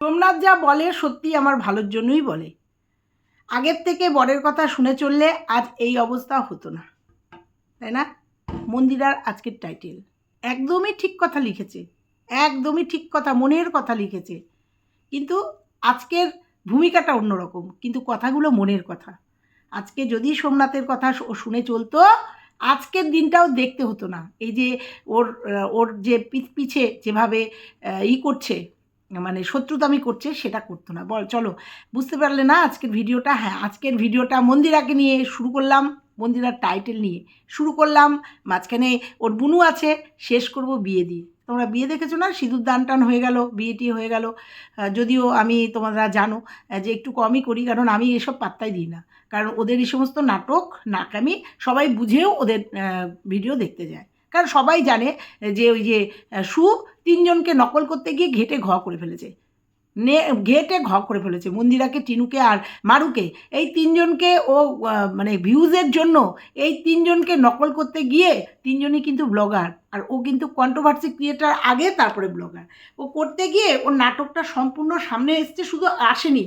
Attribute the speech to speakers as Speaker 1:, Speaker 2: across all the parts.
Speaker 1: সোমনাথ যা বলে সত্যি আমার ভালোর জন্যই বলে। আগের থেকে বরের কথা শুনে চললে আজ এই অবস্থা হতো না। তাই না? মন্দিরার আজকের টাইটেল একদমই ঠিক কথা লিখেছে। একদমই ঠিক কথা, মনের কথা লিখেছে। কিন্তু আজকের ভূমিকাটা অন্যরকম, কিন্তু কথাগুলো মনের কথা। আজকে যদি সোমনাথের কথা শুনে চলতো, আজকের দিনটাও দেখতে হতো না। এই যে ওর ওর যে পিছে যেভাবে ই করছে মানে শত্রুতামি করছে, সেটা করতো না। বল, চলো। বুঝতে পারলে না আজকের ভিডিওটা? হ্যাঁ আজকের ভিডিওটা মন্দিরাকে নিয়ে শুরু করলাম, মন্দিরার টাইটেল নিয়ে। শুরু করলাম, মাঝখানে ওর বুনু আছে, শেষ করব বিয়ে দিয়ে। তোমরা বিয়ে দেখেছ না? সিঁদুর দান টান হয়ে গেল বিয়েটি হয়ে গেল। যদিও আমি, তোমরা জানো যে একটু কমই করি, কারণ আমি এসব পাত্তাই দিই না। কারণ ওদের এই সমস্ত নাটক, নাকামি, সবাই বুঝেও ওদের ভিডিও দেখতে যায়। কারণ সবাই জানে যে ওই যে সু তিনজনকে নকল করতে গিয়ে ঘেটে ঘ করে ফেলেছে। নে, ঘেটে ঘ করে ফেলেছে মন্দিরাকে, টিনুকে আর মারুকে। এই তিনজনকে ও মানে ভিউজের জন্য এই তিনজনকে নকল করতে গিয়ে তিনজনই কিন্তু ব্লগার। আর ও কিন্তু কন্ট্রোভার্সি ক্রিয়েটার আগে, তারপরে ব্লগার। ও করতে গিয়ে ওর নাটকটা সম্পূর্ণ সামনে এসছে, শুধু আসেনি।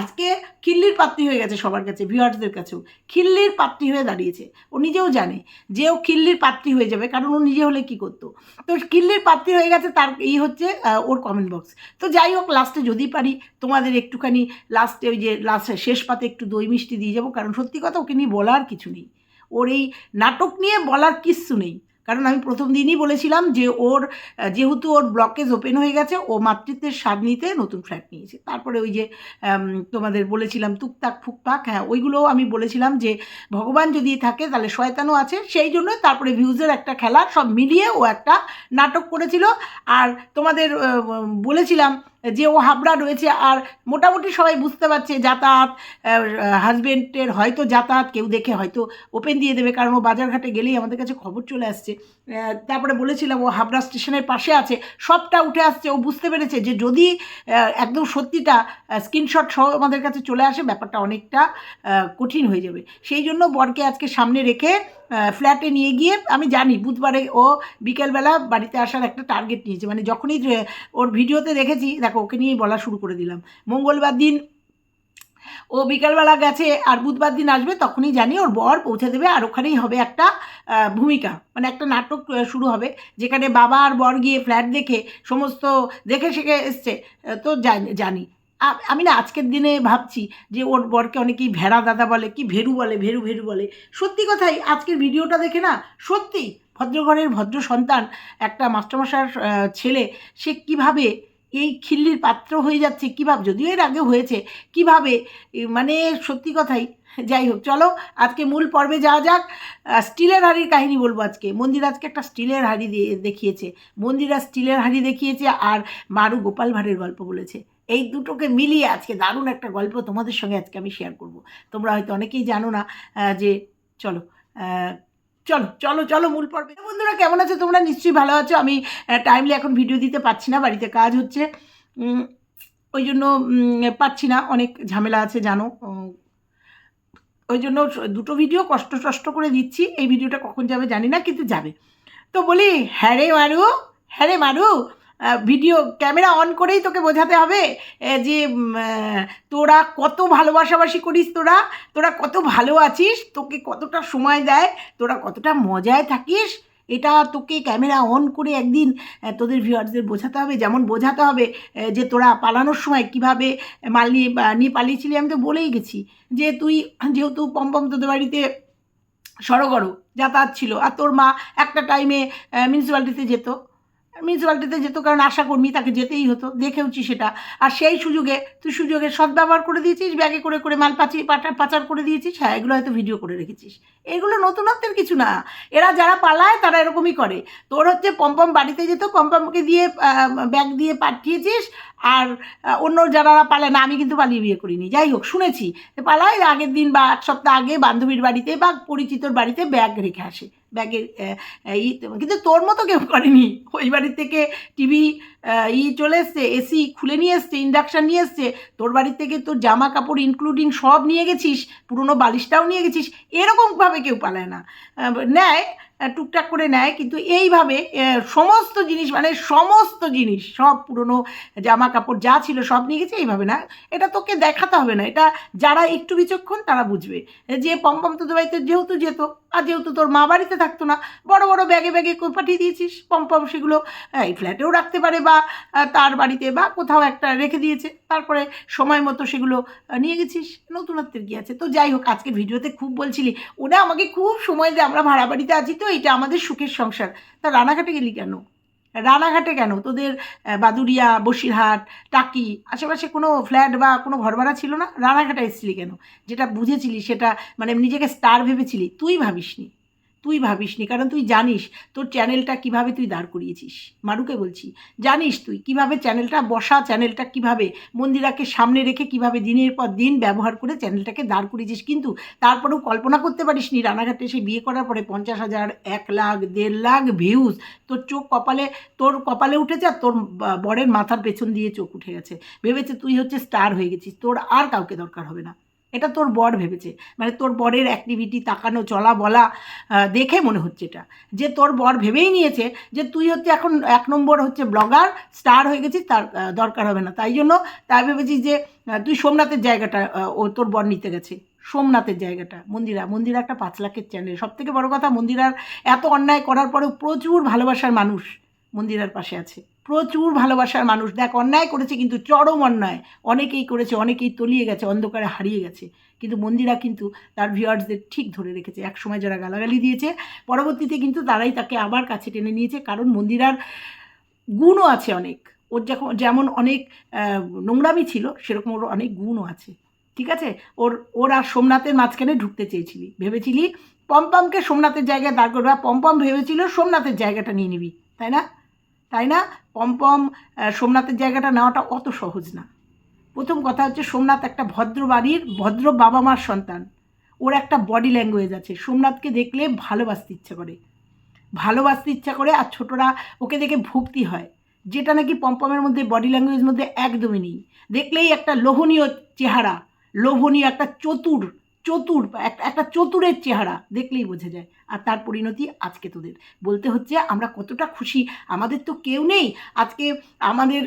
Speaker 1: আজকে খিল্লির পাত্রী হয়ে গেছে সবার কাছে ভিউয়ার্সদের কাছেও। খিল্লির পাত্রী হয়ে দাঁড়িয়েছে। ও নিজেও জানে যে ও খিল্লির পাত্রী হয়ে যাবে, কারণ ও নিজে হলে কি করতো? তো খিল্লির পাত্রী হয়ে গেছে তার, এই হচ্ছে ওর কমেন্ট বক্স তো যাই হোক লাস্টে যদি পারি, তোমাদের একটুখানি লাস্টে ওই যে লাস্টে শেষ পাতে একটু দই মিষ্টি দিয়ে যাব, কারণ সত্যি কথা ওকে নিয়ে বলার কিছু নেই। ওর এই নাটক নিয়ে বলার কিচ্ছু নেই। কারণ আমি প্রথম দিনই বলেছিলাম যে ওর, যেহেতু ওর ব্লকেজ ওপেন হয়ে গেছে, ও মাতৃত্বের স্বাদ নিতে নতুন ফ্ল্যাট নিয়েছে। তারপরে ওই যে তোমাদের বলেছিলাম টুকটাক ফুকটাক হ্যাঁ ওইগুলোও আমি বলেছিলাম যে ভগবান যদি থাকে তাহলে শয়তানও আছে। সেই জন্য তারপরে ভিউজের একটা খেলা সব মিলিয়ে ও একটা নাটক করেছিল। আর তোমাদের বলেছিলাম যে ও হাবড়া রয়েছে আর মোটামুটি সবাই বুঝতে পারছে যাতায়াত হাজবেন্ডের হয়তো যাতায়াত কেউ দেখে হয়তো ওপেন দিয়ে দেবে কারণ ও বাজারঘাটে গেলেই আমাদের কাছে খবর চলে আসছে। তারপরে বলেছিলাম ও হাবড়া স্টেশনের পাশে আছে, সবটা উঠে আসছে, ও বুঝতে পেরেছে যে যদি একদম সত্যিটা স্ক্রিনশট সহ আমাদের কাছে চলে আসে, ব্যাপারটা অনেকটা কঠিন হয়ে যাবে। সেই জন্য বরকে আজকে সামনে রেখে ফ্ল্যাটে নিয়ে গিয়ে আমি জানি, বুধবারে ও বিকেলবেলা বাড়িতে আসার একটা টার্গেট নিয়েছে। মানে যখনই ওর ভিডিওতে দেখেছি, দেখো, ওকে নিয়েই বলা শুরু করে দিলাম। মঙ্গলবার দিন ও বিকালবেলা গেছে আর বুধবার দিন আসবে, তখনই জানি ওর বর পৌঁছে দেবে আর ওখানেই হবে একটা ভূমিকা। মানে একটা নাটক শুরু হবে, যেখানে বাবা আর বর গিয়ে ফ্ল্যাট দেখে সমস্ত দেখে শিখে এসছে তো জানি- আমি না আজকের দিনে ভাবছি যে ওর বরকে অনেকেই ভেড়া দাদা বলে, কি ভেরু বলে, ভেরু ভেরু বলে। সত্যি কথাই, আজকের ভিডিওটা দেখে না সত্যি ভদ্রঘরের ভদ্র সন্তান, একটা মাস্টারমশার ছেলে, সে কীভাবে এই খিল্লির পাত্র হয়ে যাচ্ছে, কীভাবে, যদিও এর আগে হয়েছে, কীভাবে মানে সত্যি কথাই, যাই হোক, চলো, আজকে মূল পর্বে যাওয়া যাক। স্টিলের হাড়ির কাহিনী বলব আজকে। মন্দির আজকে একটা স্টিলের হাড়ি দেখিয়েছে। মন্দিরা স্টিলের হাড়ি দেখিয়েছে আর মারু গোপাল ভাঁড়ের গল্প বলেছে। এই দুটোকে মিলিয়ে আজকে দারুণ একটা গল্প তোমাদের সঙ্গে আজকে আমি শেয়ার করব। তোমরা হয়তো অনেকেই জানো না যে চলো চলো চলো চলো মূল পর্বে। বন্ধুরা, কেমন আছো তোমরা? নিশ্চয়ই ভালো আছো। আমি টাইমলি এখন ভিডিও দিতে পারছি না, বাড়িতে কাজ হচ্ছে। ওই জন্য পাচ্ছি না, অনেক ঝামেলা আছে, জানো। ওই জন্য দুটো ভিডিও কষ্ট টষ্ট করে দিচ্ছি। এই ভিডিওটা কখন যাবে জানি না, কিন্তু যাবে। তো বলি হ্যাঁ রে মারু হ্যাঁ রে মারু। ভিডিও ক্যামেরা অন করেই তোকে বোঝাতে হবে যে তোরা কত ভালোবাসাবাসি করিস তোরা তোরা কত ভালো আছিস, তোকে কতটা সময় দেয়, তোরা কতটা মজায় থাকিস, এটা তোকে ক্যামেরা অন করে একদিন তোদের ভিউয়ার্সদের বোঝাতে হবে, যেমন বোঝাতে হবে যে তোরা পালানোর সময় কীভাবে মাল নিয়ে নিয়ে পালিয়েছিলি, আমি তো বলেই গেছি, যে তুই, যেহেতু পম্পম তোদের বাড়িতে সড়গড় যাতায়াত ছিল, আর তোর মা একটা টাইমে মিউনিসিপ্যালিটিতে যেত মিউনিসিপ্যালিটিতে যেত, কারণ আশাকর্মী তাকে যেতেই হতো, দেখেওছি সেটা। আর সেই সুযোগে, তুই সুযোগে সদ্ব্যবহার করে দিয়েছিস, ব্যাগে করে করে মাল পাচিয়ে পাটা পাচার করে দিয়েছিস হ্যাঁ এগুলো হয়তো ভিডিও করে রেখেছিস। এগুলো নতুনত্বের কিছু না। এরা যারা পালায়, তারা এরকমই করে। তোর হচ্ছে পম্পম বাড়িতে যেত, পম্পমকে দিয়ে ব্যাগ দিয়ে পাঠিয়েছিস, আর অন্য যারা পালায় না, আমি কিন্তু পালিয়ে বিয়ে করিনি। যাই হোক, শুনেছি। পালায়, আগের দিন বা এক সপ্তাহ আগে বান্ধবীর বাড়িতে বা পরিচিতর বাড়িতে ব্যাগ রেখে আসে। ব্যাগের কিন্তু তোর মতো কেউ করেনি। ওই বাড়ির থেকে টিভি ই চলে এসছে এসি খুলে নিয়ে এসছে ইন্ডাকশান নিয়ে এসছে, তোর বাড়ি থেকে তোর জামা কাপড় ইনক্লুডিং সব নিয়ে গেছিস, পুরনো বালিশটাও নিয়ে গেছিস এরকমভাবে কেউ পালায় না। নেয় টুকটাক করে নেয়, কিন্তু এইভাবে সমস্ত জিনিস মানে সমস্ত জিনিস, সব পুরনো জামা কাপড় যা ছিল সব নিয়ে গেছে, এইভাবে না। এটা তোকে দেখাতে হবে না, এটা যারা একটু বিচক্ষণ তারা বুঝবে। যে পম্পম তোদের বাড়িতে যেহেতু যেত, আর যেহেতু তোর মা বাড়িতে থাকতো না, বড় বড় ব্যাগে ব্যাগে পাঠিয়ে দিয়েছিস পম্পম সেগুলো, এই ফ্ল্যাটেও রাখতে পারে বা আহ, তার বাড়িতে বা কোথাও একটা রেখে দিয়েছে। তারপরে সময় মতো সেগুলো নিয়ে গেছিস নতুনত্বের কি আছে? তো যাই হোক আজকে ভিডিওতে খুব বলছিলি ওরা আমাকে খুব সময় দেয় আমরা ভাড়া বাড়িতে আছি তো এটা আমাদের সুখের সংসার। তা রানাঘাটে গেলি কেন? রানাঘাটে কেন? তোদের আহ, বাদুড়িয়া বসিরহাট টাকি আশেপাশে কোনো ফ্ল্যাট বা কোনো ঘর ভাড়া ছিল না? রানাঘাটে এসেছিলি কেন? যেটা বুঝেছিলি সেটা মানে নিজেকে স্টার ভেবেছিলি তুই ভাবিসনি। তুই ভাবিস নি কারণ তুই জানিস তোর চ্যানেলটা কীভাবে তুই দাঁড় করিয়েছিস। মারুকে বলছি, জানিস তুই কীভাবে চ্যানেলটা বসা, চ্যানেলটা কীভাবে মন্দিরাকে সামনে রেখে কীভাবে দিনের পর দিন ব্যবহার করে চ্যানেলটাকে দাঁড় করিয়েছিস, কিন্তু তারপরেও কল্পনা করতে পারিস নি রানাঘাটে এসে বিয়ে করার পরে পঞ্চাশ হাজার, এক লাখ, দেড় লাখ ভিউজ তোর চোখ কপালে, তোর কপালে উঠেছে আর তোর বরের মাথার পেছন দিয়ে চোখ উঠে গেছে। ভেবেছে তুই হচ্ছে স্টার হয়ে গেছিস, তোর আর কাউকে দরকার হবে না। এটা তোর বর ভেবেছে। মানে তোর বরের অ্যাক্টিভিটি তাকানো, চলা, বলা দেখে মনে হচ্ছে এটা। যে তোর বর ভেবেই নিয়েছে যে তুই হচ্ছে এখন এক নম্বর হচ্ছে ব্লগার স্টার হয়ে গেছিস, তার দরকার হবে না। তাই জন্য তাই ভেবেছিস যে তুই সোমনাথের জায়গাটা ও তোর বর নিতে গেছে। সোমনাথের জায়গাটা, মন্দিরা। মন্দিরা একটা পাঁচ লাখের চ্যানেল সব থেকে বড় কথা, মন্দিরার এত অন্যায় করার পরেও প্রচুর ভালোবাসার মানুষ মন্দিরার পাশে আছে। প্রচুর ভালোবাসার মানুষ। দেখ, অন্যায় করেছে কিন্তু চরম অন্যায়। অনেকেই করেছে, অনেকেই তলিয়ে গেছে, অন্ধকারে হারিয়ে গেছে। কিন্তু মন্দিরা কিন্তু তার ভিউয়ার্সদের ঠিক ধরে রেখেছে। এক সময় যারা গালাগালি দিয়েছে, পরবর্তীতে কিন্তু তারাই তাকে আবার কাছে টেনে নিয়েছে। কারণ মন্দিরার গুণও আছে অনেক। ওর যখন, যেমন অনেক নোংরামি ছিল, সেরকম ওর অনেক গুণও আছে। ঠিক আছে? ওর ওর আর সোমনাথের মাঝখানে ঢুকতে চেয়েছিলি। ভেবেছিলি, পম্পমকে সোমনাথের জায়গায় দাঁড় করবে, পম্পম ভেবেছিল সোমনাথের জায়গাটা নিয়ে নিবি। তাই না? তাই না? পম্পম সোমনাথের জায়গাটা নেওয়াটা অত সহজ না। প্রথম কথা হচ্ছে সোমনাথ একটা ভদ্র বাড়ির ভদ্র বাবা মার সন্তান। ওর একটা বডি ল্যাঙ্গুয়েজ আছে। সোমনাথকে দেখলে ভালোবাসতে ইচ্ছা করে। ভালোবাসতে ইচ্ছা করে আর ছোটরা ওকে দেখে ভক্তি হয়। যেটা নাকি পম্পমের মধ্যে বডি ল্যাঙ্গুয়েজ মধ্যে একদমই নেই। দেখলেই একটা লোভনীয় চেহারা, লোভনীয় একটা চতুর চতুর একটা চতুরের চেহারা দেখলেই বোঝা যায়। আর তার পরিণতি আজকে তোদের। বলতে হচ্ছে আমরা কতটা খুশি, আমাদের তো কেউ নেই। আজকে আমাদের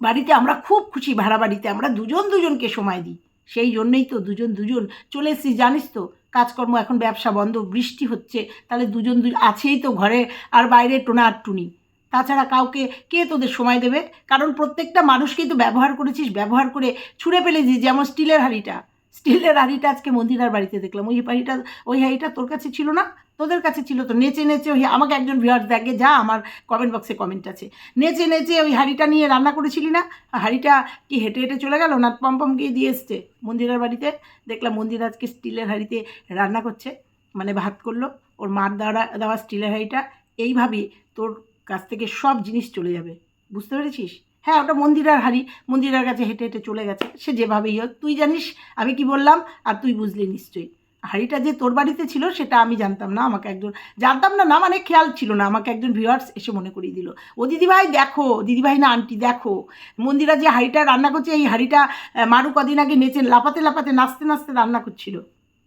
Speaker 1: বাড়িতে আমরা খুব খুশি, ভাড়া বাড়িতে আমরা দুজন দুজনকে সময় দিই। সেই জন্যেই তো দুজন দুজন চলে এসেছি, জানিস তো? কাজকর্ম এখন ব্যবসা বন্ধ, বৃষ্টি হচ্ছে। তাহলে দুজন দু আছেই তো ঘরে, আর বাইরে টোনা আর টুনি তাছাড়া কাউকে, কে তোদের সময় দেবে? কারণ প্রত্যেকটা মানুষকেই তো ব্যবহার করেছিস, ব্যবহার করে ছুঁড়ে ফেলেছিস যেমন স্টিলের হাঁড়িটা। স্টিলের হাঁড়িটা আজকে মন্দিরার বাড়িতে দেখলাম। ওই হাঁড়িটা ওই হাঁড়িটা তোর কাছে ছিল না? তোদের কাছে ছিল তো। নেচে নেচে ওই, আমাকে একজন ভিউয়ার্স দেখে, যা আমার কমেন্ট বক্সে কমেন্ট আছে। নেচে নেচে ওই হাঁড়িটা নিয়ে রান্না করেছিলি না? হাঁড়িটা কি হেঁটে হেঁটে চলে গেল না পম্পম গিয়ে দিয়ে এসছে? মন্দিরের বাড়িতে দেখলাম মন্দির আজকে স্টিলের হাঁড়িতে রান্না করছে মানে ভাত করল। ওর মার দেওয়া দেওয়া স্টিলের হাঁড়িটা, এইভাবেই তোর কাছ থেকে সব জিনিস চলে যাবে। বুঝতে পেরেছিস? হ্যাঁ ওটা মন্দিরার হাড়ি। মন্দিরার কাছে হেঁটে হেঁটে চলে গেছে। সে যেভাবেই হোক, তুই জানিস, আমি কি বললাম? আর তুই বুঝলি নিশ্চয়ই। হাঁড়িটা যে তোর বাড়িতে ছিল, সেটা আমি জানতাম না। আমাকে একজন, জানতাম না না মানে খেয়াল ছিল না। আমাকে একজন ভিউয়ার্স এসে মনে করিয়ে দিল। ও, দিদিভাই, দেখো, দিদিভাই না আন্টি, দেখো। মন্দিরা যে হাঁড়িটা রান্না করছে, এই হাঁড়িটা মারু কদিন আগে নেচে লাপাতে লাপাতে নাচতে নাচতে রান্না করছিল।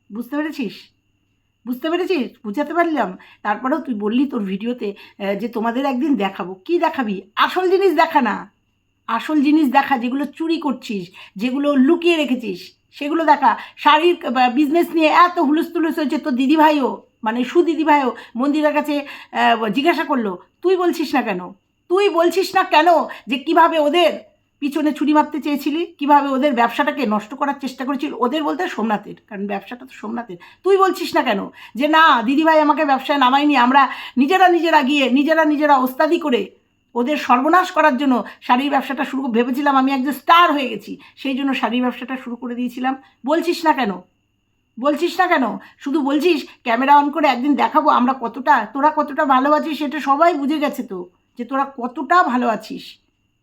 Speaker 1: বুঝতে পেরেছিস? বুঝতে পেরেছিস? বুঝাতে পারলাম। তারপরেও তুই বললি তোর ভিডিওতে যে তোমাদের একদিন দেখাবো। কি দেখাবি? আসল জিনিস দেখা না। আসল জিনিস দেখা, যেগুলো চুরি করছিস, যেগুলো লুকিয়ে রেখেছিস, সেগুলো দেখা। শাড়ির বিজনেস নিয়ে এত হুলুস তুলুস হয়েছে, তোর দিদিভাইও মানে সুদিদিভাইও মন্দিরের কাছে জিজ্ঞাসা করল, তুই বলছিস না কেন? তুই বলছিস না কেন যে কীভাবে ওদের পিছনে ছুরি মারতে চেয়েছিলি? কীভাবে ওদের ব্যবসাটাকে নষ্ট করার চেষ্টা করেছিল? ওদের বলতে সোমনাথের, কারণ ব্যবসাটা তো সোমনাথের। তুই বলছিস না কেন যে, না, দিদিভাই আমাকে ব্যবসায় নামায়নি, আমরা নিজেরা নিজেরা গিয়ে নিজেরা নিজেরা ওস্তাদি করে ওদের সর্বনাশ করার জন্য শাড়ির ব্যবসাটা শুরু ভেবেছিলাম আমি একজন স্টার হয়ে গেছি। সেই জন্য শাড়ির ব্যবসাটা শুরু করে দিয়েছিলাম। বলছিস না কেন? বলছিস না কেন? শুধু বলছিস, ক্যামেরা অন করে একদিন দেখাবো আমরা কতটা, তোরা কতটা ভালো আছিস সেটা সবাই বুঝে গেছে তো, যে তোরা কতটা ভালো আছিস।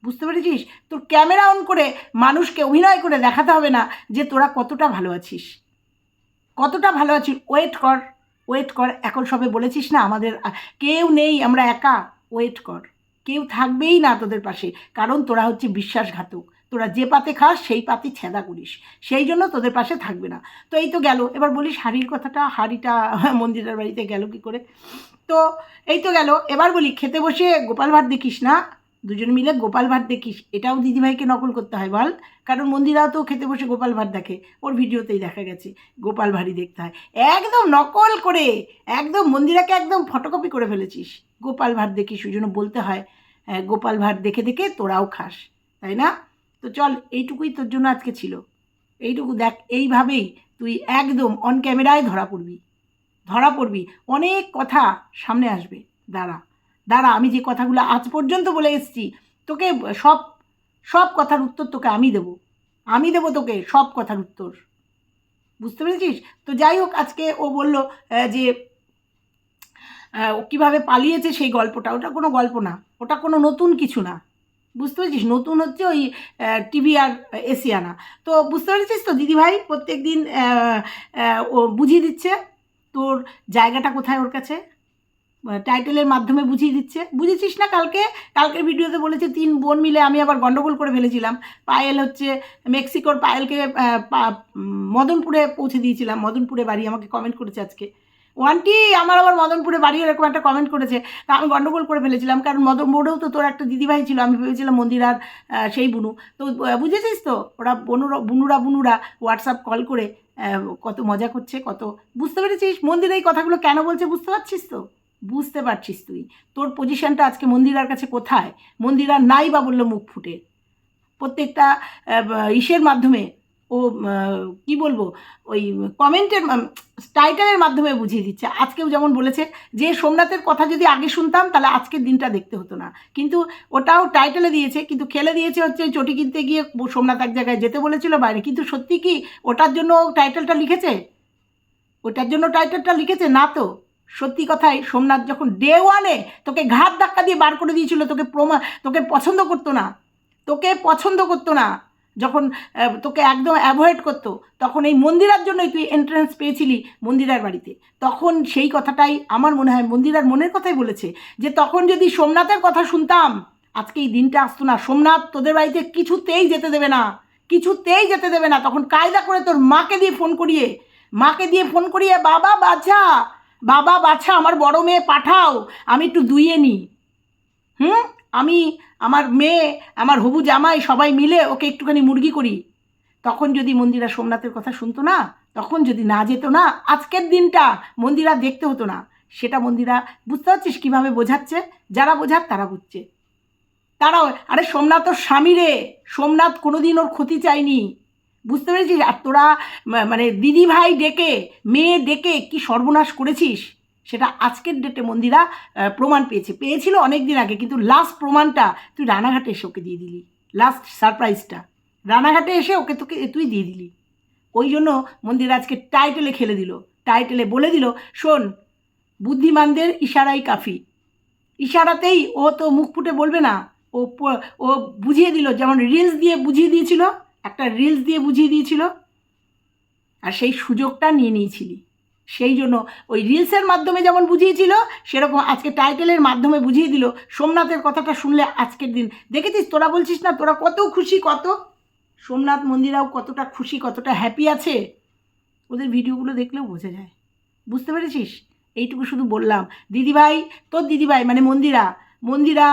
Speaker 1: বুঝতে পেরেছিস? তোর ক্যামেরা অন করে মানুষকে অভিনয় করে দেখাতে হবে না যে তোরা কতটা ভালো আছিস। কতটা ভালো আছিস? ওয়েট কর ওয়েট কর। এখন সবে বলেছিস না আমাদের কেউ নেই, আমরা একা। ওয়েট কর। কেউ থাকবেই না তোদের পাশে। কারণ তোরা হচ্ছে বিশ্বাসঘাতক। তোরা যে পাতে খাস, সেই পাতে ছেঁদা করিস। সেই জন্য তোদের পাশে থাকবে না। তো এই তো গেল। এবার বলিস হাড়ির কথাটা, হাড়িটা মন্দিরের বাড়িতে গেল কি করে? তো এই তো গেল। এবার বলি, খেতে বসে গোপাল ভাট দেখিস না? দুজন মিলে গোপাল ভাট দেখিস। এটাও দিদিভাইকে নকল করতে হয় বল। কারণ মন্দিরাও তো খেতে বসে গোপাল ভাট দেখে। ওর ভিডিওতেই দেখা গেছে, গোপাল ভাড়ি দেখতে হয়। একদম নকল করে, একদম মন্দিরাকে একদম ফটোকপি করে ফেলেছিস। গোপাল ভাট দেখিস, ওই জন্য বলতে হয়। গোপাল ভাট দেখে দেখে তোরাও খাস, তাই না? তো চল, এইটুকুই তোর জন্য আজকে ছিল। এইটুকু দেখ, এইভাবেই তুই একদম অন ক্যামেরায় ধরা পড়বি। ধরা পড়বি। অনেক কথা সামনে আসবে। দাঁড়া দাঁড়া, আমি যে কথাগুলো আজ পর্যন্ত বলে এসেছি, তোকে সব সব কথার উত্তর তোকে আমি দেব। আমি দেব তোকে সব কথার উত্তর। বুঝতে পেরেছিস? তো যাই হোক, আজকে ও বলল যে ও কীভাবে পালিয়েছে সেই গল্পটা, ওটা কোনো গল্প না। ওটা কোনো নতুন কিছু না। বুঝতে পেরেছিস? নতুন হচ্ছে ওই টিভি আর এসিয়ানা তো বুঝতে পেরেছিস তো, দিদিভাই? প্রত্যেক দিন ও বুঝিয়ে দিচ্ছে তোর জায়গাটা কোথায় ওর কাছে। টাইটেলের মাধ্যমে বুঝিয়ে দিচ্ছে। বুঝেছিস না কালকে? কালকের ভিডিওতে বলেছে তিন বোন মিলে আমি আবার গন্ডগোল করে ফেলেছিলাম। পায়েল হচ্ছে মেক্সিকোর পায়েলকে মদনপুরে পৌঁছে দিয়েছিলাম। মদনপুরে বাড়ি আমাকে কমেন্ট করেছে আজকে। ওয়ানটি আমার আবার মদনপুরে বাড়ি এরকম একটা কমেন্ট করেছে। তা আমি গন্ডগোল করে ফেলেছিলাম, কারণ মদন বোর্ডেও তো তোর একটা দিদিভাই ছিল, আমি ভেবেছিলাম মন্দিরার সেই বুনু। তো বুঝেছিস তো? ওরা বনুরা, বুনুরা বুনুরা হোয়াটসঅ্যাপ কল করে কত মজা করছে, কত, বুঝতে পেরেছিস? মন্দির এই কথাগুলো কেন বলছে বুঝতে পারছিস তো? বুঝতে পারছিস তুই। তোর পজিশনটা আজকে মন্দিরার কাছে কোথায়? মন্দিরার নাই বা বলল মুখ ফুটে। প্রত্যেকটা ইসের মাধ্যমে ও কি বলব? ওই কমেন্টের টাইটেলের মাধ্যমে বুঝিয়ে দিচ্ছে। আজকেও যেমন বলেছে যে, সোমনাথের কথা যদি আগে শুনতাম, তাহলে আজকের দিনটা দেখতে হতো না। কিন্তু ওটাও টাইটেলে দিয়েছে, কিন্তু খেলে দিয়েছে হচ্ছে চটি কিনতে গিয়ে সোমনাথ এক জায়গায় যেতে বলেছিল বাইরে। কিন্তু সত্যি কি ওটার জন্য টাইটেলটা লিখেছে? ওটার জন্য টাইটেলটা লিখেছে? না তো। সত্যি কথাই, সোমনাথ যখন ডে ওয়ানে তোকে ঘাট ধাক্কা দিয়ে বার করে দিয়েছিল, তোকে প্রমা, তোকে পছন্দ করতো না। তোকে পছন্দ করতো না। যখন তোকে একদম অ্যাভয়েড করতো, তখন এই মন্দিরার জন্যই তুই এন্ট্রান্স পেয়েছিলি মন্দিরার বাড়িতে। তখন সেই কথাটাই আমার মনে হয় মন্দিরার মনের কথাই বলেছে, যে তখন যদি সোমনাথের কথা শুনতাম, আজকে এই দিনটা আসতো না। সোমনাথ তোদের বাড়িতে কিছুতেই যেতে দেবে না, কিছুতেই যেতে দেবে না। তখন কায়দা করে তোর মাকে দিয়ে ফোন করিয়ে, মাকে দিয়ে ফোন করিয়ে, বাবা বাছা বাবা বাছা, আমার বড় মেয়ে পাঠাও, আমি একটু দুইয়ে নিই। হুম? আমি, আমার মেয়ে, আমার হবু জামাই সবাই মিলে ওকে একটুখানি মুরগি করি। তখন যদি মন্দিরা সোমনাথের কথা শুনতো না, তখন যদি না যেত না, আজকের দিনটা মন্দিরা দেখতে হতো না। সেটা মন্দিরা বুঝতে পারছিস কীভাবে বোঝাচ্ছে? যারা বোঝার তারা বুঝছে। তারাও, আরে সোমনাথ ওর স্বামী রে, সোমনাথ কোনোদিন ওর ক্ষতি চায়নি। বুঝতে পেরেছিস? আর তোরা মানে দিদি ভাই ডেকে, মেয়ে ডেকে কি সর্বনাশ করেছিস? সেটা আজকের ডেটে মন্দিরা প্রমাণ পেয়েছে। পেয়েছিল অনেক দিন আগে, কিন্তু লাস্ট প্রমাণটা তুই রানাঘাটে এসে ওকে দিয়ে দিলি। লাস্ট সারপ্রাইজটা রানাঘাটে এসে ওকে তোকে, তুই দিয়ে দিলি। ওই জন্য মন্দির আজকে টাইটেলে খেলে দিল। টাইটেলে বলে দিল, শোন, বুদ্ধিমানদের ইশারাই কাফি। ইশারাতেই ও তো মুখ ফুটে বলবে না। ও ও বুঝিয়ে দিল, যেমন রিলস দিয়ে বুঝিয়ে দিয়েছিল, একটা রিলস দিয়ে বুঝিয়ে দিয়েছিল। আর সেই সুযোগটা নিয়ে নিয়েছিলি। সেই জন্য ওই রিলসের মাধ্যমে যেমন বুঝিয়েছিল, সেরকম আজকে টাইটেলের মাধ্যমে বুঝিয়ে দিল। সোমনাথের কথাটা শুনলে আজকের দিন। দেখেছিস? তোরা বলছিস না, তোরা কত খুশি, কত? সোমনাথ মন্দিরাও কতটা খুশি, কতটা হ্যাপি আছে? ওদের ভিডিওগুলো দেখলেও বোঝা যায়। বুঝতে পেরেছিস? এইটুকু শুধু বললাম। দিদিভাই, তোর দিদিভাই মানে মন্দিরা মন্দিরা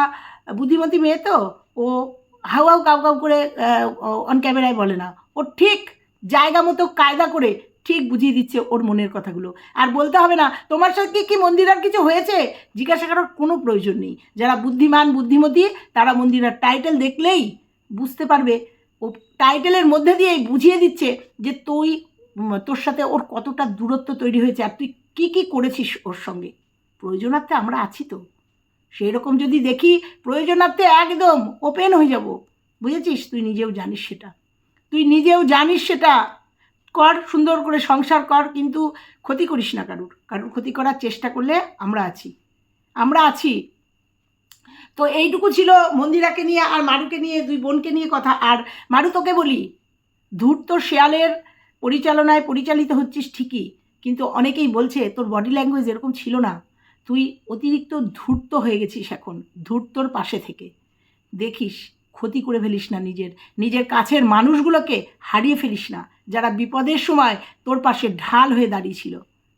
Speaker 1: বুদ্ধিমতী মেয়ে তো? ও হাউ হাউ কাউ কাউ করে অন ক্যামেরায় বলে না। ও ঠিক জায়গা মতো কায়দা করে ঠিক বুঝিয়ে দিচ্ছে ওর মনের কথাগুলো। আর বলতে হবে না, তোমার সাথে কি মন্দিরার কিছু হয়েছে? জিজ্ঞাসা করার কোনো প্রয়োজন নেই। যারা বুদ্ধিমান, বুদ্ধিমতী, তারা মন্দিরার টাইটেল দেখলেই বুঝতে পারবে। ও টাইটেলের মধ্যে দিয়েই বুঝিয়ে দিচ্ছে যে তুই তোর সাথে ওর কতটা দূরত্ব তৈরি হয়েছে আর তুই কী কী করেছিস ওর সঙ্গে। প্রয়োজনার্থে আমরা আছি তো। সেই রকম যদি দেখি, প্রয়োজনার্থে একদম ওপেন হয়ে যাব। বুঝেছিস? তুই নিজেও জানিস সেটা। তুই নিজেও জানিস সেটা। কর, সুন্দর করে সংসার কর, কিন্তু ক্ষতি করিস না কারুর। কারুর ক্ষতি করার চেষ্টা করলে আমরা আছি। আমরা আছি। তো এইটুকু ছিল মন্দিরাকে নিয়ে আর মারুকে নিয়ে, দুই বোনকে নিয়ে কথা। আর মারু তোকে বলি, ধূর্ত শেয়ালের পরিচালনায় পরিচালিত হচ্ছিস ঠিকই, কিন্তু অনেকেই বলছে তোর বডি ল্যাঙ্গুয়েজ এরকম ছিল না। তুই অতিরিক্ত ধূর্ত হয়ে গেছিস এখন, ধূর্তর পাশে থেকে। দেখিস ক্ষতি করে ফেলিস না নিজের। নিজের কাছের মানুষগুলোকে হারিয়ে ফেলিস না। যারা বিপদের সময় তোর পাশে ঢাল হয়ে দাঁড়িয়েছিল।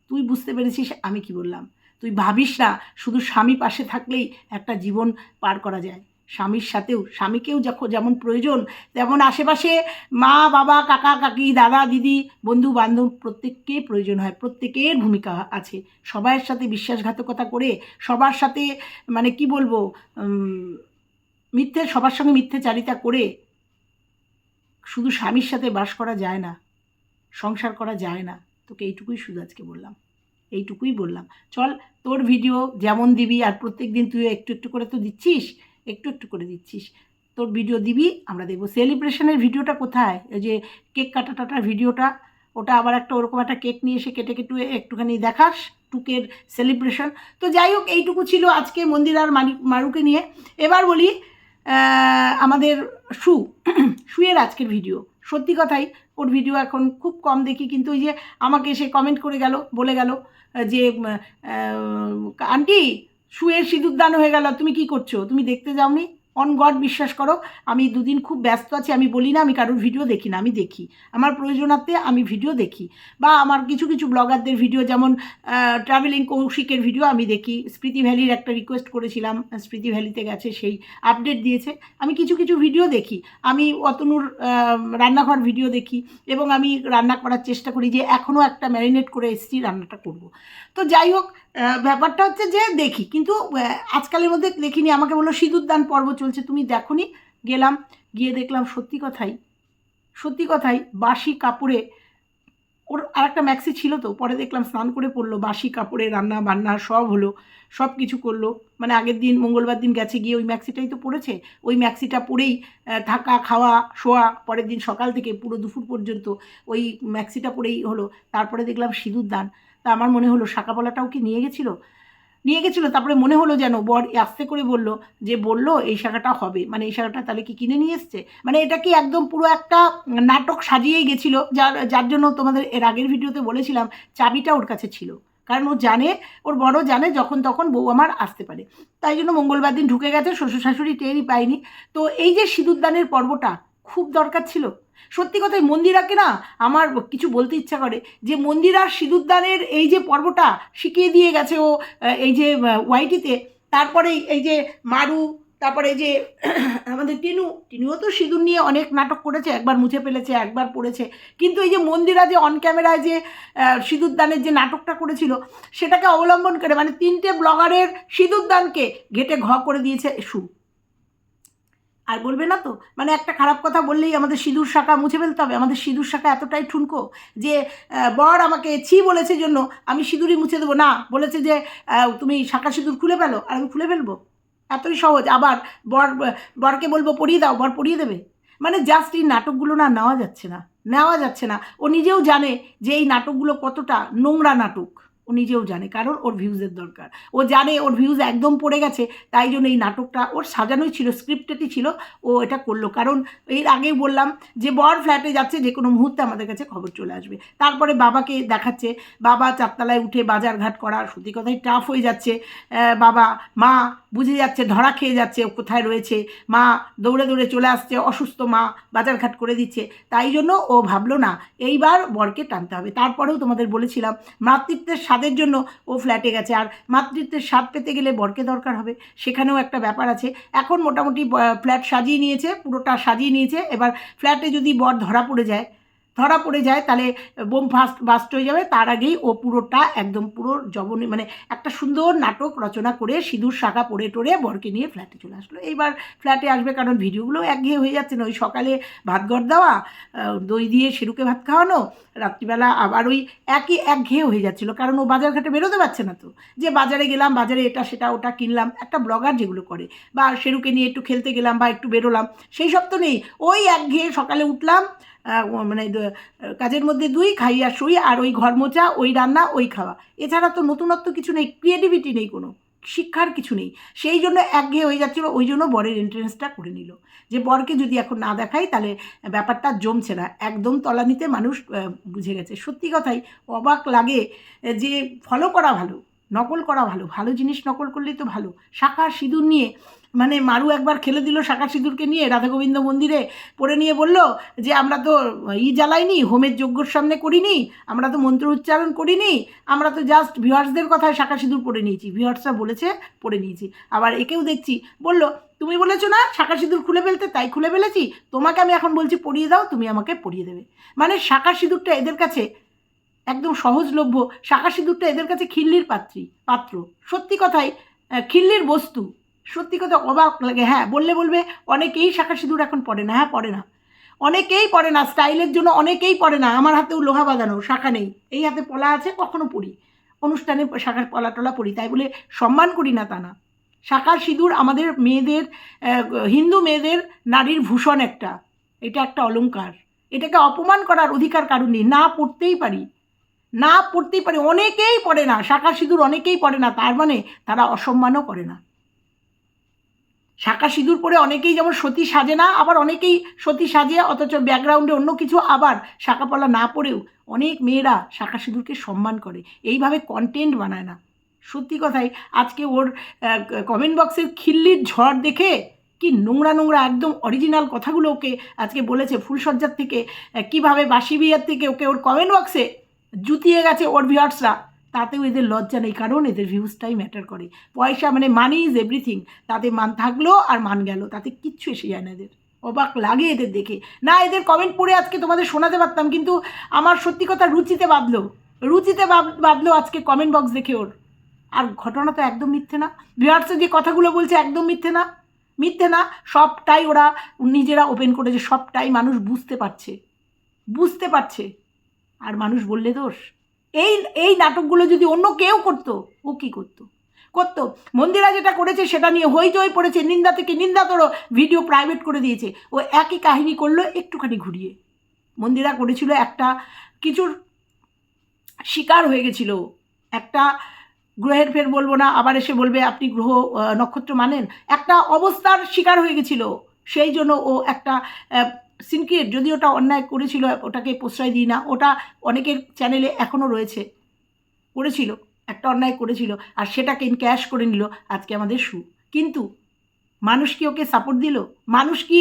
Speaker 1: তুই বুঝতে পেরেছিস আমি কি বললাম। তুই ভাবিস না শুধু স্বামী পাশে থাকলেই একটা জীবন পার করা যায়। স্বামীর সাথেও, স্বামীকেও যখন যেমন প্রয়োজন, তেমন আশেপাশে মা, বাবা, কাকা, কাকি, দাদা, দিদি, বন্ধু, বান্ধব প্রত্যেককে প্রয়োজন হয়। প্রত্যেকের ভূমিকা আছে। সবার সাথে বিশ্বাসঘাতকতা করে, সবার সাথে মানে কি বলব মিথ্যে, সবার সঙ্গে মিথ্যেচারিতা করে শুধু স্বামীর সাথে বাস করা যায় না, সংসার করা যায় না। তোকে এইটুকুই শুধু আজকে বললাম। এইটুকুই বললাম। চল, তোর ভিডিও যেমন দিবি, আর প্রত্যেক দিন তুই একটু একটু করে তো দিচ্ছিস, একটু একটু করে দিচ্ছিস। তোর ভিডিও দিবি, আমরা দেখব সেলিব্রেশনের ভিডিওটা কোথায়? ওই যে কেক কাটা টাটার ভিডিওটা ওটা আবার একটা ওরকম একটা কেক নিয়ে এসে কেটে কেটে একটুখানি দেখাস, টুকের সেলিব্রেশন তো যাই হোক, এইটুকু ছিল আজকে মন্দির আর মারি মারুকে নিয়ে। এবার বলি আমাদের শু, শুয়ের আজকের ভিডিও সত্যি কথাই, ওর ভিডিও এখন খুব কম দেখি, কিন্তু ওই যে আমাকে সে কমেন্ট করে গেল, বলে গেল যে আন্টি, শুয়ের সিঁদুর দান হয়ে গেল, তুমি কি করছ? তুমি দেখতে যাওনি? অন গড বিশ্বাস করো, আমি দুদিন খুব ব্যস্ত আছি, আমি বলি না, আমি কারোর ভিডিও দেখি না, আমি দেখি। আমার প্রয়োজনার্থে আমি ভিডিও দেখি। বা আমার কিছু কিছু ব্লগারদের ভিডিও যেমন ট্রাভেলিং কৌশিকের ভিডিও আমি দেখি। স্মৃতি ভ্যালির একটা রিকোয়েস্ট করেছিলাম স্মৃতি ভ্যালিতে গেছে, সেই আপডেট দিয়েছে। আমি কিছু কিছু ভিডিও দেখি। আমি অতনুর রান্নাঘর ভিডিও দেখি এবং আমি রান্না করার চেষ্টা করি যে এখনও একটা ম্যারিনেট করে এসেছি, রান্নাটা করব। তো যাই হোক ব্যাপারটা হচ্ছে যে দেখি, কিন্তু আজকালের মধ্যে দেখিনি। আমাকে বলল, সিঁদুর দান পর্ব চলছে, তুমি দেখোনি? গেলাম, গিয়ে দেখলাম, সত্যি কথাই সত্যি কথাই, বাসি কাপড়ে, ওর আর একটা ম্যাক্সি ছিল তো, পরে দেখলাম স্নান করে পড়ল, বাসি কাপড়ে রান্না বান্না সব হলো, সব কিছু করল। মানে আগের দিন, মঙ্গলবার দিন গেছে গিয়ে ওই ম্যাক্সিটাই তো পড়েছে, ওই ম্যাক্সিটা পরেই থাকা, খাওয়া, শোয়া, পরের দিন সকাল থেকে পুরো দুপুর পর্যন্ত ওই ম্যাক্সিটা পরেই হলো। তারপরে দেখলাম সিঁদুর দান। তা আমার মনে হলো শাকাপলাটাও কি নিয়ে গেছিল? নিয়ে গেছিল, তারপরে মনে হলো যেন বর আস্তে করে বলল যে, বলল এই শাখাটা হবে। মানে এই শাখাটা তাহলে কি কিনে নিয়ে এসছে? মানে এটা কি একদম পুরো একটা নাটক সাজিয়েই গেছিল? যার যার জন্য তোমাদের এর আগের ভিডিওতে বলেছিলাম, চাবিটা ওর কাছে ছিল। কারণ ও জানে, ওর বড় জানে যখন তখন বউ আমার আসতে পারে। তাই জন্য মঙ্গলবার দিন ঢুকে গেছে শ্বশুর শাশুড়ি টেরই পায়নি। তো এই যে সিঁদুরদানের পর্বটা খুব দরকার ছিল। সত্যি কথাই মন্দিরাকে না আমার কিছু বলতে ইচ্ছা করে যে মন্দিরা সিঁদুরদানের এই যে পর্বটা শিখিয়ে দিয়ে গেছে ও এই যে ওয়াইটিতে তারপরে এই যে মারু তারপরে যে আমাদের টিনু টিনুও তো সিঁদুর নিয়ে অনেক নাটক করেছে একবার মুছে ফেলেছে একবার পড়েছে। কিন্তু এই যে মন্দিরা যে অন ক্যামেরায় যে আহ, সিঁদুরদানের যে নাটকটা করেছিল সেটাকে অবলম্বন করে মানে তিনটে ব্লগারের সিঁদুরদানকে ঘেটে ঘ করে দিয়েছে সু আর বলবে না তো? মানে একটা খারাপ কথা বললেই আমাদের সিঁদুর শাখা মুছে ফেলতে হবে। আমাদের সিঁদুর শাখা এতটাই ঠুনকো যে বর আমাকে ছি বলেছে জন্য আমি সিঁদুরই মুছে দেবো। না, বলেছে যে তুমি শাখা সিঁদুর খুলে ফেলো আর আমি খুলে ফেলব। এতই সহজ। আবার বর, বরকে বলব, পড়িয়ে দাও, বর পড়িয়ে দেবে। মানে জাস্ট এই নাটকগুলো না নেওয়া যাচ্ছে না। নেওয়া যাচ্ছে না। ও নিজেও জানে যে এই নাটকগুলো কতটা নোংরা নাটক। ও নিজেও জানে, কারণ ওর ভিউজের দরকার। ও জানে ওর ভিউজ একদম পড়ে গেছে, তাই জন্য এই নাটকটা ওর সাজানোই ছিল স্ক্রিপ্টেডই ছিল, ও এটা করল। কারণ এর আগেই বললাম যে, বর ফ্ল্যাটে যাচ্ছে, যে কোনো মুহূর্তে আমাদের কাছে খবর চলে আসবে। তারপরে বাবাকে দেখাচ্ছে, বাবা চারতলায় উঠে বাজারঘাট করা সত্যি কথাই টাফ হয়ে যাচ্ছে। বাবা, মা বুঝে যাচ্ছে, ধরা খেয়ে যাচ্ছে, ও কোথায় রয়েছে? মা দৌড়ে দৌড়ে চলে আসছে, অসুস্থ মা বাজারঘাট করে দিচ্ছে। তাই জন্য ও ভাবলো না, এইবার বরকে টানতে হবে। তারপরেও তোমাদের বলেছিলাম, মাতৃত্বের স্বাদের জন্য ও ফ্ল্যাটে গেছে। আর মাতৃত্বের স্বাদ পেতে গেলে বরকে দরকার হবে। সেখানেও একটা ব্যাপার আছে। এখন মোটামুটি ফ্ল্যাট সাজিয়ে নিয়েছে, পুরোটা সাজিয়ে নিয়েছে। এবার ফ্ল্যাটে যদি বর ধরা পড়ে যায় ধরা পড়ে যায়, তাহলে বোম ফাস্ট, বাস্ট হয়ে যাবে। তার আগেই ও পুরোটা একদম পুরো জবনী মানে একটা সুন্দর নাটক রচনা করে সিঁদুর শাখা পড়ে টরে বরকে নিয়ে ফ্ল্যাটে চলে আসলো। এইবার ফ্ল্যাটে আসবে কারণ ভিডিওগুলো একঘেয়ে হয়ে যাচ্ছে না। ওই সকালে ভাত গড় দেওয়া দই দিয়ে সেরুকে ভাত খাওয়ানো, রাত্রিবেলা আবার ওই একই একঘেয়ে হয়ে যাচ্ছিল। কারণ ও বাজার ঘাটে বেরোতে পারছে না তো। যে বাজারে গেলাম, বাজারে এটা সেটা ওটা কিনলাম, একটা ব্লগার যেগুলো করে, বা সেরুকে নিয়ে একটু খেলতে গেলাম বা একটু বেরোলাম, সেই সব তো নেই। ওই একঘেয়ে সকালে উঠলাম মানে কাজের মধ্যে দুই খাইয়া শুই, আর ওই ঘর মোচা ওই রান্না, ওই খাওয়া। এছাড়া তো নতুনত্ব কিছু নেই ক্রিয়েটিভিটি নেই কোনো, শিক্ষার কিছু নেই। সেই জন্য একঘেয়ে হয়ে যাচ্ছিল, ওই জন্য বরের এন্ট্রেন্সটা করে নিল। যে বরকে যদি এখন না দেখাই, তাহলে ব্যাপারটা জমছে না। একদম তলানিতে মানুষ বুঝে গেছে। সত্যি কথাই, অবাক লাগে যে ফলো করা ভালো। নকল করা ভালো ভালো জিনিস নকল করলেই তো ভালো। শাখা সিঁদুর নিয়ে মানে মারু একবার খেলে দিল শাখা সিঁদুরকে নিয়ে রাধা গোবিন্দ মন্দিরে পড়ে নিয়ে বলল যে, আমরা তো ই জ্বালাইনি, হোমের যজ্ঞর সামনে করিনি, আমরা তো মন্ত্র উচ্চারণ করিনি, আমরা তো জাস্ট ভিউয়ার্সদের কথায় শাখা সিঁদুর পড়ে নিয়েছি। ভিউয়ার্সরা বলেছে, পড়ে নিয়েছি। আবার একেও দেখছি, বলল, তুমি বলেছ না শাখা সিঁদুর খুলে ফেলতে, তাই খুলে ফেলেছি? তোমাকে আমি এখন বলছি পড়িয়ে দাও, তুমি আমাকে পড়িয়ে দেবে। মানে শাখা সিঁদুরটা এদের কাছে একদম সহজলভ্য শাখা সিঁদুরটা এদের কাছে খিল্লির পাত্রী, পাত্র। সত্যি কথাই খিল্লির বস্তু। সত্যি কথা অবাক লাগে। হ্যাঁ বললে বলবে, অনেকেই শাখা সিঁদুর এখন পড়ে না। হ্যাঁ পড়ে না। অনেকেই পড়ে না। স্টাইলের জন্য অনেকেই পড়ে না। আমার হাতেও লোহা বাঁধানো, শাখা নেই। এই হাতে পলা আছে, কখনো পড়ি অনুষ্ঠানে শাখার পলা টলা পড়ি তাই বলে সম্মান করি না তা না। শাখার সিঁদুর আমাদের মেয়েদের হিন্দু মেয়েদের নারীর ভূষণ একটা। এটা একটা অলঙ্কার এটাকে অপমান করার অধিকার কারণ নেই। না পড়তেই পারি। না পড়তেই পারে, অনেকেই পড়ে না, শাখা সিঁদুর অনেকেই পড়ে না, তার মানে তারা অসম্মানও করে না। শাখা সিঁদুর পরে অনেকেই যেমন সতী সাজে না, আবার অনেকেই সতী সাজে, অথচ ব্যাকগ্রাউন্ডে অন্য কিছু আবার শাখাপলা না পড়েও অনেক মেয়েরা শাখা সিঁদুরকে সম্মান করে, এইভাবে কন্টেন্ট বানায় না। সত্যি কথাই, আজকে ওর কমেন্ট বক্সের খিল্লির ঝড় দেখে কি নোংরা নোংরা একদম অরিজিনাল কথাগুলো ওকে আজকে বলেছে ফুলসজ্জার থেকে কীভাবে বাসি বিয়ের থেকে ওকে ওর কমেন্ট বক্সে জুতিয়ে গেছে ওর ভিউয়ার্সরা তাতেও এদের লজ্জা নেই, কারণ এদের ভিউজটাই ম্যাটার করে। পয়সা মানে মানি ইজ এভরিথিং তাতে মান থাকল আর মান গেল, তাতে কিচ্ছু এসে যায় না এদের। অবাক লাগে এদের দেখে। না, এদের কমেন্ট পড়ে আজকে তোমাদের শোনাতে পারতাম, কিন্তু আমার সত্যি কথা রুচিতে বাঁধলো। রুচিতে বাঁধ- বাঁধলো আজকে কমেন্ট বক্স দেখে ওর। আর ঘটনা তো একদম মিথ্যে না। ভিউয়ার্সে যে কথাগুলো বলছে একদম মিথ্যে না। মিথ্যে না, সবটাই ওরা নিজেরা ওপেন করেছে, সবটাই মানুষ বুঝতে পারছে। বুঝতে পারছে। আর মানুষ বললে দোষ। এই এই নাটকগুলো যদি অন্য কেউ করতো, ও কি করতো? করতো। মন্দিরা যেটা করেছে সেটা নিয়ে হইচই পড়েছে, নিন্দা থেকে নিন্দা তোর ভিডিও প্রাইভেট করে দিয়েছে। ও একই কাহিনী করল একটুখানি ঘুরিয়ে। মন্দিরা করেছিল একটা কিছুর শিকার হয়ে গেছিল। একটা গ্রহের ফের বলব না, আবার এসে বলবে আপনি গ্রহ নক্ষত্র মানেন। একটা অবস্থার শিকার হয়ে গেছিল। সেই জন্য ও একটা সিনক্রিয়েট যদি ওটা অন্যায় করেছিল, ওটাকে প্রশ্রয় দিই না, ওটা অনেকের চ্যানেলে এখনও রয়েছে। করেছিল, একটা অন্যায় করেছিল, আর সেটাকে ক্যাশ করে নিল, আজকে আমাদের সু। কিন্তু মানুষ কি ওকে সাপোর্ট দিল? মানুষ কি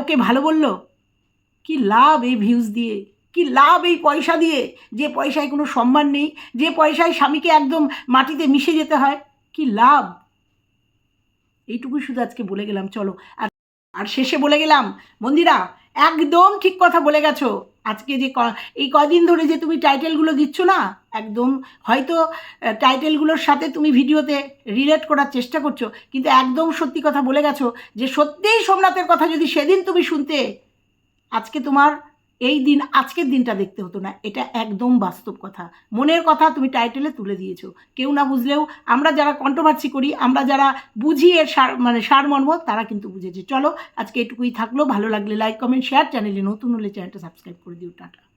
Speaker 1: ওকে ভালো বলল? কি লাভ এই ভিউজ দিয়ে? কি লাভ এই পয়সা দিয়ে? যে পয়সায় কোনো সম্মান নেই, যে পয়সায় স্বামীকে একদম মাটিতে মিশে যেতে হয়, কি লাভ? এইটুকুই শুধু আজকে বলে গেলাম, চলো। আর আর শেষে বলে গেলাম মন্দিরা একদম ঠিক কথা বলে গেছো। আজকে যে এই কদিন ধরে যে তুমি টাইটেলগুলো দিচ্ছ না, একদম হয়তো টাইটেলগুলোর সাথে তুমি ভিডিওতে রিলেট করার চেষ্টা করছ, কিন্তু একদম সত্যি কথা বলে গেছো যে সত্যিই সোমনাথের কথা যদি সেদিন তুমি শুনতে, আজকে তোমার এই দিন, আজকের দিনটা দেখতে হতো না। এটা একদম বাস্তব কথা। মনের কথা তুমি টাইটেলে তুলে দিয়েছ। কেউ না বুঝলেও আমরা যারা কন্ট্রোভার্সি করি, আমরা যারা বুঝি এর সার মানে সারমর্ম তারা কিন্তু বুঝেছে। চলো, আজকে এটুকুই থাকল। ভালো লাগলে লাইক কমেন্ট শেয়ার চ্যানেলে নতুন হলে চ্যানেলটা সাবস্ক্রাইব করে দিও। টাটা।